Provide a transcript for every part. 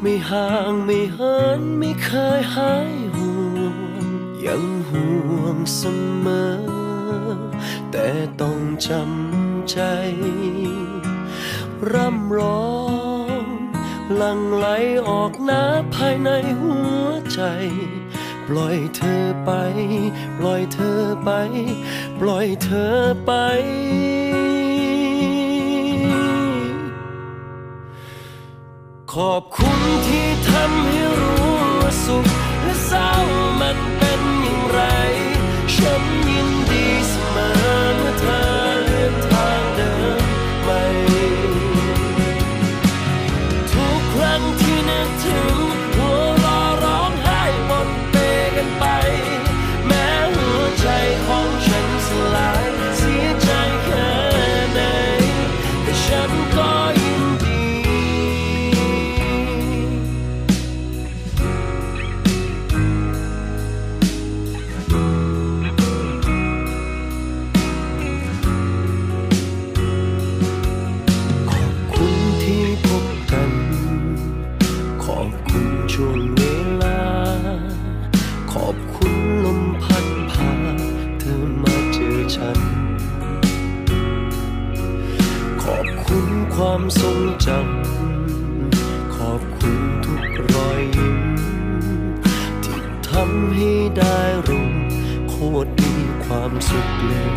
ไม่ห่างไม่เหินไม่เคยหายห่วง ยังห่วงเสมอ แต่ต้องจำใจ ร่ำร้องหลังไหลออกน้ำภายในหัวใจ ปล่อยเธอไป ปล่อยเธอไป ปล่อยเธอไป ขอบคุณที่ทำให้รู้ว่าสุขและเศร้ามันเป็น อบคุณช่วงเวลา ขอบคุณลมพัดพาเธอมาเจอฉัน ขอบคุณความทรงจำ ขอบคุณทุกรอยยิ้ม ที่ทำให้ได้รู้โคตรมีความสุขเลย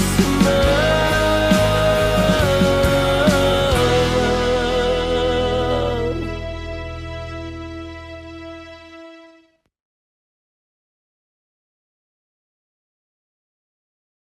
soon.